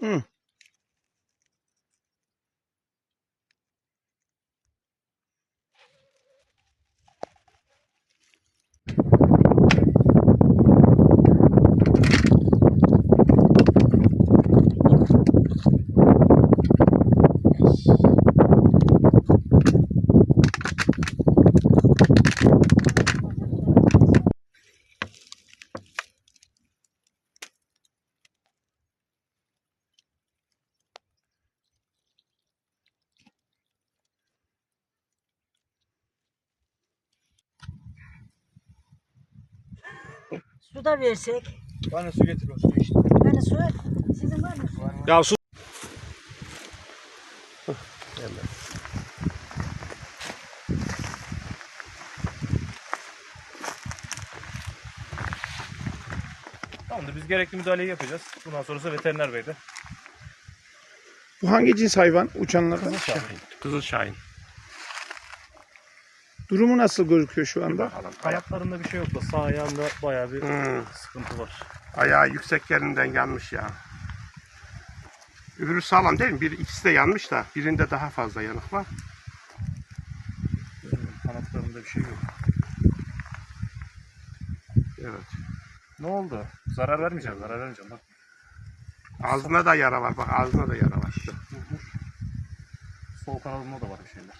Hmm. Su da versek. Bana su getir o su işte. Yani su sizin var mı? su? Ya su. Tamamdır biz gerekli müdahaleyi yapacağız. Bundan sonrası veteriner beyde. Bu hangi cins hayvan uçanlardan? Kızıl Şahin. Durumu nasıl gözüküyor şu anda? Bakalım. Ayaklarında bir şey yok da sağ ayağında bayağı bir Hmm. sıkıntı var. ayağı yüksek yerinden yanmış ya. Öbürü sağlam değil mi? Bir, ikisi de yanmış da birinde daha fazla yanık var. Kanatlarında bir şey yok. Evet. Ne oldu? Zarar vermeyeceğim, zarar vermeyeceğim. Bak. Ağzına da yara var. Bak ağzına da yara var. Sol kanadında da var bir şeyler.